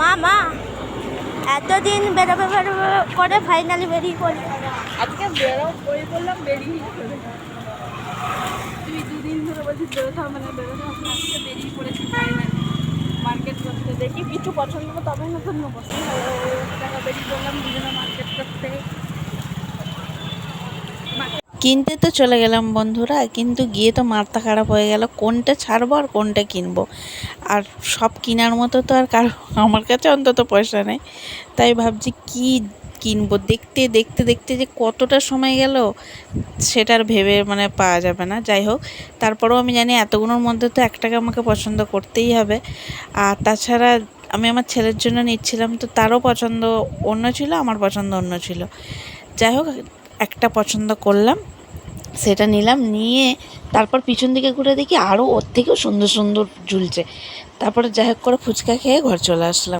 মা মা, এতদিন বেরোবে বেরোবে করে ফাইনালি বেরিয়ে পড়ি আজকে বেরো বই বললাম বেরিয়ে তুমি দুদিন ধরে বলছিস বেরোতে হবে না, বেরোতে আজকে বেরিয়ে পড়েছি ফাইনালি মার্কেট করতে দেখি, কিছু পছন্দ তবে নতুন টাকা বেরিয়ে পড়লাম, দুজনে মার্কেট করতে। কিনতে তো চলে গেলাম বন্ধুরা, কিন্তু গিয়ে তো মাথা খারাপ হয়ে গেল, কোনটা ছাড়বো আর কোনটা কিনবো? আর সব কেনার মতো তো আর কারও, আমার কাছে অন্তত পয়সা নেই। তাই ভাবছি কি কিনবো? দেখতে দেখতে দেখতে যে কতটা সময় গেল সেটার ভেবে মানে পাওয়া যাবে না। যাই হোক, তারপরেও আমি জানি এতগুলোর মধ্যে তো একটাকে আমাকে পছন্দ করতেই হবে। আর তাছাড়া আমি আমার ছেলের জন্য নিচ্ছিলাম, তো তারও পছন্দ অন্য ছিল, আমার পছন্দ অন্য ছিল। যাই হোক, একটা পছন্দ করলাম। সেটা নিলাম, নিয়ে তারপর পিছন দিকে ঘুরে দেখি আরও ওর থেকেও সুন্দর সুন্দর ঝুলছে। তারপরে যাই হোক করে ফুচকা খেয়ে ঘর চলে আসলাম।